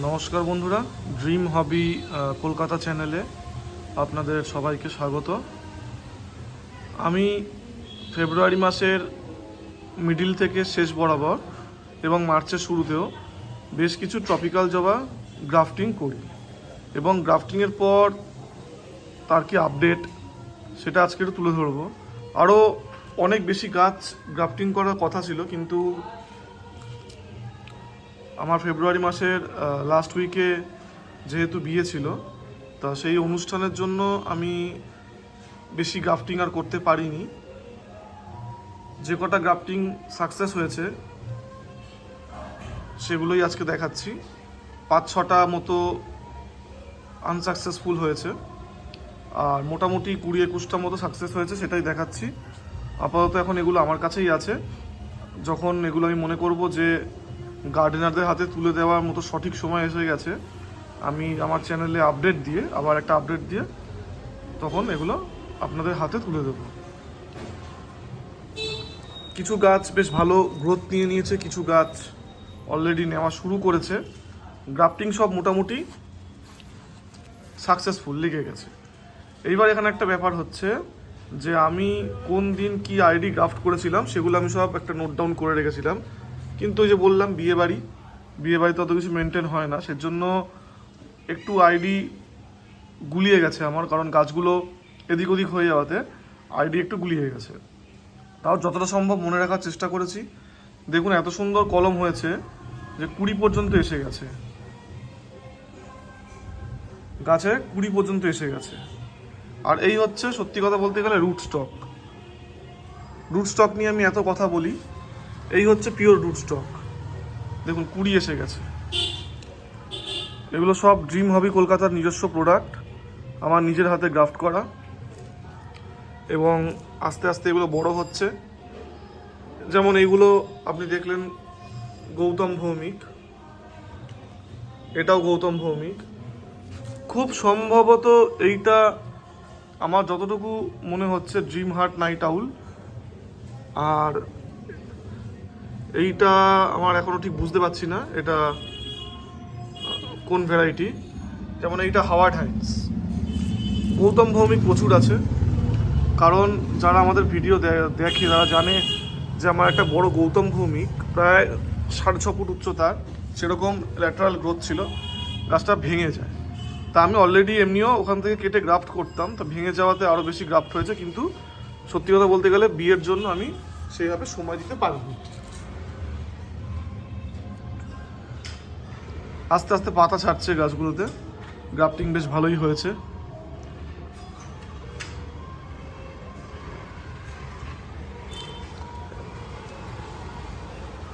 নমস্কার বন্ধুরা ড্রিম হবি কলকাতা চ্যানেলে আপনাদের সবাইকে স্বাগত। আমি ফেব্রুয়ারি মাসের মিডিল থেকে শেষ বরাবর এবং মার্চের শুরুতেও বেশ কিছু ট্রপিক্যাল জবা গ্রাফটিং করি এবং গ্রাফটিংয়ের পর তার কি আপডেট সেটা আজকে তুলে ধরবো। আরও অনেক বেশি গাছ গ্রাফটিং করার কথা ছিল, কিন্তু আমার ফেব্রুয়ারি মাসের লাস্ট উইকে যেহেতু বিয়ে ছিল, তা সেই অনুষ্ঠানের জন্য আমি বেশি গ্রাফটিং আর করতে পারিনি। যে কটা গ্রাফটিং সাকসেস হয়েছে, সেগুলোই আজকে দেখাচ্ছি। পাঁচ ছটা মতো আনসাকসেসফুল হয়েছে, আর মোটামুটি কুড়ি একুশটা মতো সাকসেস হয়েছে, সেটাই দেখাচ্ছি। আপাতত এখন এগুলো আমার কাছেই আছে। যখন এগুলো আমি মনে করব যে গার্ডেনারদের হাতে তুলে দেওয়ার মতো সঠিক সময় এসে গেছে। আমি আমার চ্যানেলে আপডেট দিয়ে, আবার একটা আপডেট দিয়ে তখন এগুলো আপনাদের হাতে তুলে দেবো। কিছু গাছ বেশ ভালো গ্রোথ নিয়ে নিয়েছে, কিছু গাছ অলরেডি নেওয়া শুরু করেছে। গ্রাফটিং সব মোটামুটি সাকসেসফুল লেগে গেছে। এইবার এখানে একটা ব্যাপার হচ্ছে যে আমি কোন দিন কি আইডি গ্রাফট করেছিলাম, সেগুলো আমি সব একটা নোট ডাউন করে রেখেছিলাম। কিন্তু ওই যে বললাম, বিয়ে বাড়ি। বিয়ে বাড়িতে অত কিছু মেনটেন হয় না। সেজন্য একটু আইডি গুলিয়ে গেছে আমার, কারণ গাছগুলো এদিক ওদিক হয়ে যাওয়াতে আইডি একটু গুলিয়ে গেছে। তাও যতটা সম্ভব মনে রাখার চেষ্টা করেছি। দেখুন, এত সুন্দর কলম হয়েছে যে কুড়ি পর্যন্ত এসে গেছে। গাছে কুড়ি পর্যন্ত এসে গেছে। আর এই হচ্ছে সত্যি কথা বলতে গেলে রুট স্টক রুট স্টক নিয়ে আমি এত কথা বলি। এই হচ্ছে পিওর রুট স্টক দেখুন, কুড়ি এসে গেছে। এগুলো সব ড্রিম হবি কলকাতার নিজস্ব প্রোডাক্ট আমার নিজের হাতে গ্রাফট করা। এবং আস্তে আস্তে এগুলো বড় হচ্ছে। যেমন এইগুলো আপনি দেখলেন গৌতম ভৌমিক। এটাও গৌতম ভৌমিক। খুব সম্ভবত এইটা আমার যতটুকু মনে হচ্ছে ড্রিম হার্ট নাইট আউল আর এইটা আমার এখনও ঠিক বুঝতে পারছি না। এটা কোন ভ্যারাইটি যেমন এইটা হাওয়ার্ড হাইন্স গৌতম ভৌমিক প্রচুর আছে। কারণ যারা আমাদের ভিডিও দেখে তারা জানে যে আমার একটা বড় গৌতম ভৌমিক, প্রায় সাড়ে ছ ফুট উচ্চতার সেরকম ল্যাটারাল গ্রোথ ছিল, গাছটা ভেঙে যায়। তা আমি অলরেডি এমনিও ওখান থেকে কেটে গ্রাফট করতাম, তা ভেঙে যাওয়াতে আরও বেশি গ্রাফট হয়েছে, কিন্তু সত্যি কথা বলতে গেলে বিয়ের জন্য আমি সেইভাবে সময় দিতে পারিনি। আস্তে আস্তে পাতা ছাড়ছে গাছগুলোতে। গ্রাফটিং বেশ ভালোই হয়েছে।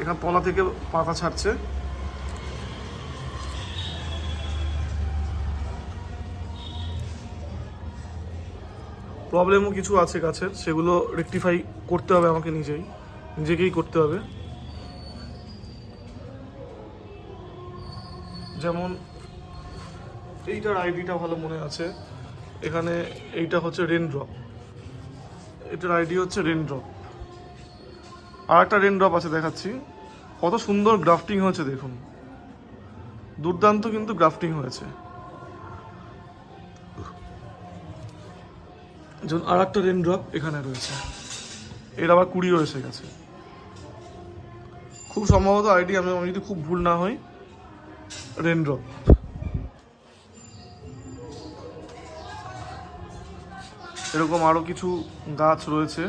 এখান তলা থেকে পাতা ছাড়ছে। প্রবলেমও কিছু আছে গাছের, সেগুলো রেকটিফাই করতে হবে আমাকে নিজেই। নিজেকেই করতে হবে। যেমন এইটার আইডিটা ভালো মনে আছে। এখানে এইটা হচ্ছে রেন ড্রপ এটার আইডি হচ্ছে রেন ড্রপ আর একটা রেন ড্রপ আছে দেখাচ্ছি। কত সুন্দর গ্রাফটিং হয়েছে দেখুন। দুর্দান্ত কিন্তু গ্রাফটিং হয়েছে। যেমন আর একটা রেন ড্রপ এখানে রয়েছে। এর আবার কুড়িও এসে গেছে। খুব সম্ভবত আইডি আমি যদি খুব ভুল না হই রেন ড্রপ এরকম আরও কিছু গাছ রয়েছে।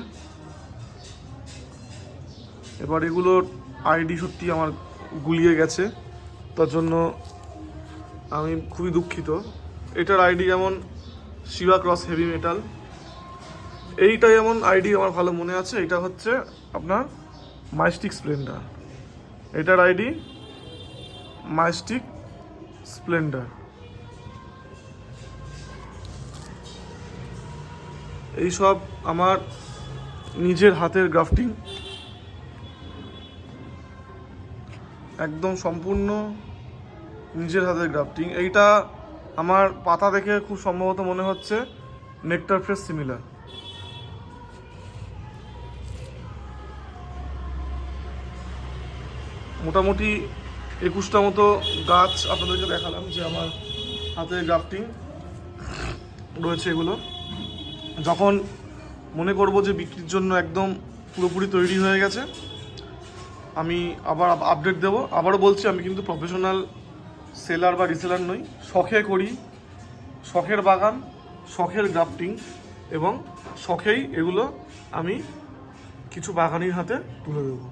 এবার এগুলোর আইডি সত্যি আমার গুলিয়ে গেছে। তার জন্য আমি খুবই দুঃখিত। এটার আইডি যেমন শিবা ক্রস হেভি মেটাল। এইটা যেমন আইডি আমার ভালো মনে আছে, এটা হচ্ছে আপনার মাইস্টিক স্প্লেন্ডার। এটার আইডি মাইস্টিক স্প্লেন্ডার এইসব আমার নিজের হাতের গ্রাফটিং। একদম সম্পূর্ণ নিজের হাতের গ্রাফটিং। এইটা আমার পাতা দেখে খুব সম্ভবত মনে হচ্ছে নেকটার ফ্রেশ সিমিলার মোটামুটি একুশটা মতো গাছ আপনাদেরকে দেখালাম যে আমার হাতে গ্রাফটিং রয়েছে এগুলো। যখন মনে করব যে বিক্রির জন্য একদম পুরোপুরি তৈরি হয়ে গেছে, আমি আবার আপডেট দেব। আবারও বলছি, আমি কিন্তু প্রফেশনাল সেলার বা রিসেলার নই, শখে করি, শখের বাগান, শখের গ্রাফটিং এবং শখেই এগুলো আমি কিছু বাগানির হাতে তুলে দেবো।